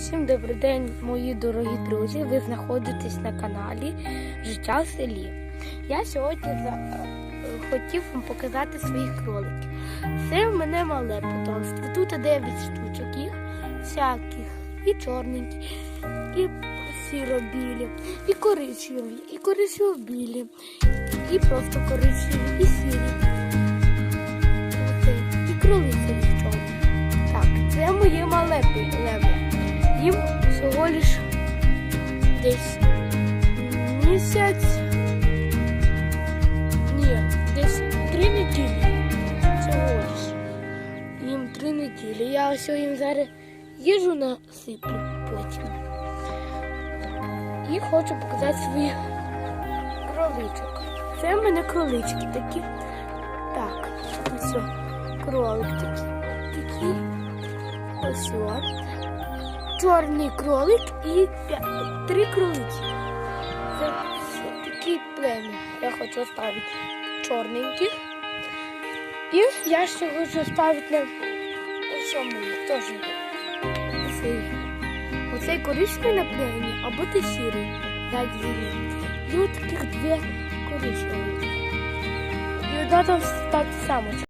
Всім добрий день, мої дорогі друзі. Ви знаходитесь на каналі Життя в селі. Я сьогодні хотів вам показати своїх кроликів. Це в мене мале потомство. Тут 9 штучок їх, всяких, і чорненькі, і сіро-білі, і коричневі, і коричнево-білі, і просто коричневі, і сірі. І кролицеві чорні. Так, це моє мале Їм всього лиш десь місяць. Ні, десь три неділі. Всього лиш. Їм три неділі. Я ось їм зараз їжу насиплю потім. І хочу показати своїх кроличок. Це в мене кролички такі. Так, ось кролик такий. Такий. Ось. Чорний кролик і три кролики. Це такі плем'я. Я хочу ставити чорненьких. І я ще хочу ставити на цьому теж. Цей. Оцей коричневий на плем'я, або ти сірий. І от таких дві коричневі. І одна там так само.